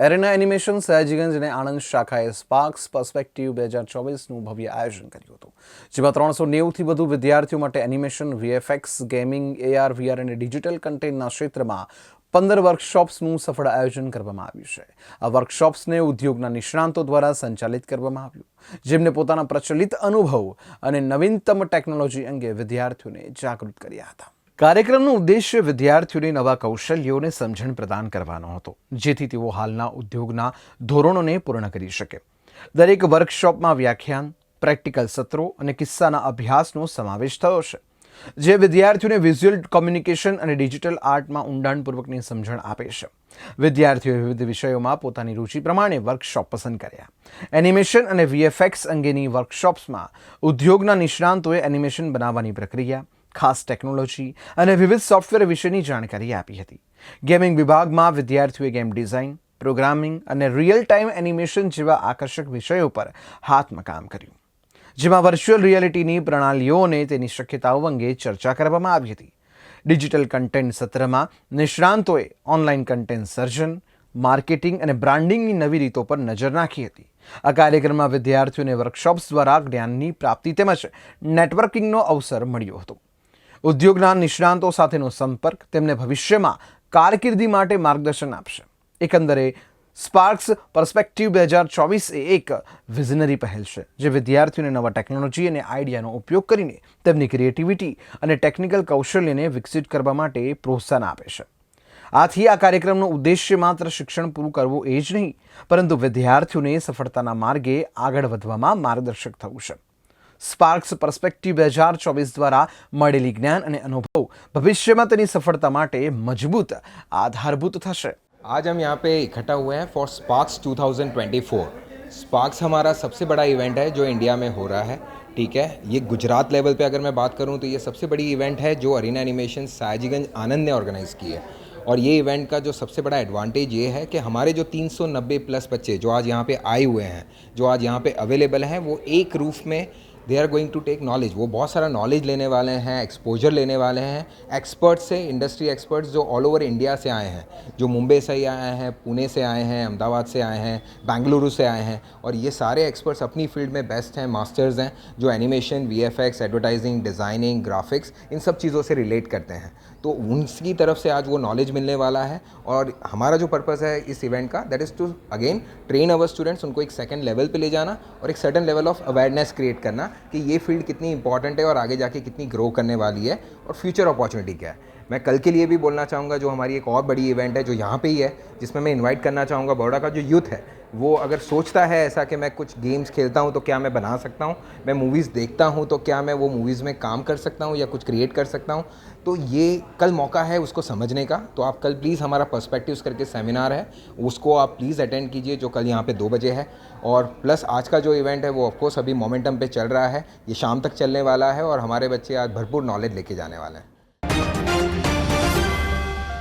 એરેના animation Sayajiganj અને Anand શાખાએ sparks perspective બે હજાર ચોવીસનું ભવ્ય આયોજન કર્યું હતું, જેમાં ત્રણસો નેવુંથી વધુ વિદ્યાર્થીઓ માટે animation, VFX, gaming, AR, VR અને ડિજિટલ કન્ટેન્ટના ક્ષેત્રમાં પંદર વર્કશોપ્સનું સફળ આયોજન કરવામાં આવ્યું છે. આ વર્કશોપ્સને ઉદ્યોગના નિષ્ણાંતો દ્વારા સંચાલિત કરવામાં આવ્યું, જેમને પોતાના પ્રચલિત અનુભવ અને નવીનતમ ટેકનોલોજી અંગે વિદ્યાર્થીઓને જાગૃત કર્યા હતા. કાર્યક્રમનો ઉદ્દેશ્ય વિદ્યાર્થીઓને નવા કૌશલ્યોને સમજણ પ્રદાન કરવાનો હતો, જેથી તેઓ હાલના ઉદ્યોગના ધોરણોને પૂર્ણ કરી શકે. દરેક વર્કશોપમાં વ્યાખ્યાન, પ્રેક્ટિકલ સત્રો અને કિસ્સાના અભ્યાસનો સમાવેશ થયો છે, જે વિદ્યાર્થીઓને વિઝ્યુઅલ કોમ્યુનિકેશન અને ડિજિટલ આર્ટમાં ઊંડાણપૂર્વકની સમજણ આપે છે. વિદ્યાર્થીઓએ વિવિધ વિષયોમાં પોતાની રુચિ પ્રમાણે વર્કશોપ પસંદ કર્યા. એનિમેશન અને વીએફએક્સ અંગેની વર્કશોપ્સમાં ઉદ્યોગના નિષ્ણાંતોએ એનિમેશન બનાવવાની પ્રક્રિયા ખાસ ટેકનોલોજી અને વિવિધ સોફ્ટવેર વિશેની જાણકારી આપી હતી. ગેમિંગ વિભાગમાં વિદ્યાર્થીઓએ ગેમ ડિઝાઇન, પ્રોગ્રામિંગ અને રિયલ ટાઈમ એનિમેશન જેવા આકર્ષક વિષયો પર હાથમાં કામ કર્યું. જેમાં વર્ચ્યુઅલ રિયાલિટીની પ્રણાલીઓ અને તેની શક્યતાઓ અંગે ચર્ચા કરવામાં આવી હતી. ડિજિટલ કન્ટેન્ટ સત્રમાં નિષ્ણાંતોએ ઓનલાઈન કન્ટેન્ટ સર્જન, માર્કેટિંગ અને બ્રાન્ડિંગની નવી રીતો પર નજર નાખી હતી. આ કાર્યક્રમમાં વિદ્યાર્થીઓને વર્કશોપ્સ દ્વારા જ્ઞાનની પ્રાપ્તિ તેમજ નેટવર્કિંગનો અવસર મળ્યો હતો. ઉદ્યોગના નિષ્ણાંતો સાથેનો સંપર્ક તેમને ભવિષ્યમાં કારકિર્દી માટે માર્ગદર્શન આપશે. એકંદરે, સ્પાર્ક્સ પર્સપેક્ટિવ બે હજાર ચોવીસ એ એક વિઝનરી પહેલ છે, જે વિદ્યાર્થીઓને નવા ટેકનોલોજી અને આઈડિયાનો ઉપયોગ કરીને તેમની ક્રિએટિવિટી અને ટેકનિકલ કૌશલ્યને વિકસિત કરવા માટે પ્રોત્સાહન આપે છે. આથી આ કાર્યક્રમનો ઉદ્દેશ્ય માત્ર શિક્ષણ પૂરું કરવું એ જ નહીં, પરંતુ વિદ્યાર્થીઓને સફળતાના માર્ગે આગળ વધવામાં માર્ગદર્શક થવું છે. સ્પાર્ક્સ પર્સપેક્ટિવ બે હજાર ચોવીસ દ્વારા મળેલી જ્ઞાન અને અનુભવ ભવિષ્યમાં તેની સફળતા માટે મજબૂત આધારભૂત થશે आज हम यहाँ पे इकट्ठा हुए हैं फॉर स्पार्क्स 2024 स्पार्क्स हमारा सबसे बड़ा इवेंट है जो इंडिया में हो रहा है ठीक है ये गुजरात लेवल पे अगर मैं बात करूँ तो ये सबसे बड़ी इवेंट है जो अरीना एनिमेशन सायाजीगंज आनंद ने ऑर्गेनाइज़ की है और ये इवेंट का जो सबसे बड़ा एडवांटेज ये है कि हमारे जो 390 प्लस बच्चे जो आज यहाँ पे आए हुए हैं जो आज यहाँ पे अवेलेबल हैं वो एक रूफ में they are going to take knowledge वो बहुत सारा नॉलेज लेने वाले हैं एक्सपोजर लेने वाले हैं। एक्सपर्ट्स से इंडस्ट्री एक्सपर्ट्स जो ऑल ओवर इंडिया से आए हैं, जो मुंबई से आए हैं पुणे से आए हैं अहमदाबाद से आए हैं बेंगलुरु से आए हैं। और ये सारे एक्सपर्ट्स अपनी फ़ील्ड में बेस्ट हैं मास्टर्स हैं, जो animation V F X advertising designing graphics इन सब चीज़ों से रिलेट करते हैं। तो उनकी तरफ़ से आज वो नॉलेज मिलने वाला है। और हमारा जो पर्पज़ है इस इवेंट का that is to again train our students उनको एक सेकेंड लेवल पे ले जाना और एक certain level of awareness create करना। कि ये फ़ील्ड कितनी इंपॉर्टेंट है और आगे जाके कितनी ग्रो करने वाली है। और फ्यूचर अपॉर्चुनिटी क्या है? मैं कल के लिए भी बोलना चाहूँगा, जो हमारी एक और बड़ी इवेंट है, जो यहाँ पे ही है, जिसमें मैं इनवाइट करना चाहूँगा, बड़ौदा का जो यूथ है, वो अगर सोचता है ऐसा कि मैं कुछ गेम्स खेलता हूँ तो क्या मैं बना सकता हूँ? मैं मूवीज़ देखता हूँ तो क्या मैं वो मूवीज़ में काम कर सकता हूँ या कुछ क्रिएट कर सकता हूँ? तो ये कल मौका है उसको समझने का। तो आप कल प्लीज़ हमारा पर्सपेक्टिव्स करके सेमिनार है, उसको आप प्लीज़ अटेंड कीजिए, जो कल यहाँ पे दो बजे है। और प्लस आज का जो इवेंट है, वो ऑफकोर्स अभी मोमेंटम पे चल रहा है, ये शाम तक चलने वाला है, और हमारे बच्चे आज भरपूर नॉलेज लेके जाने olha.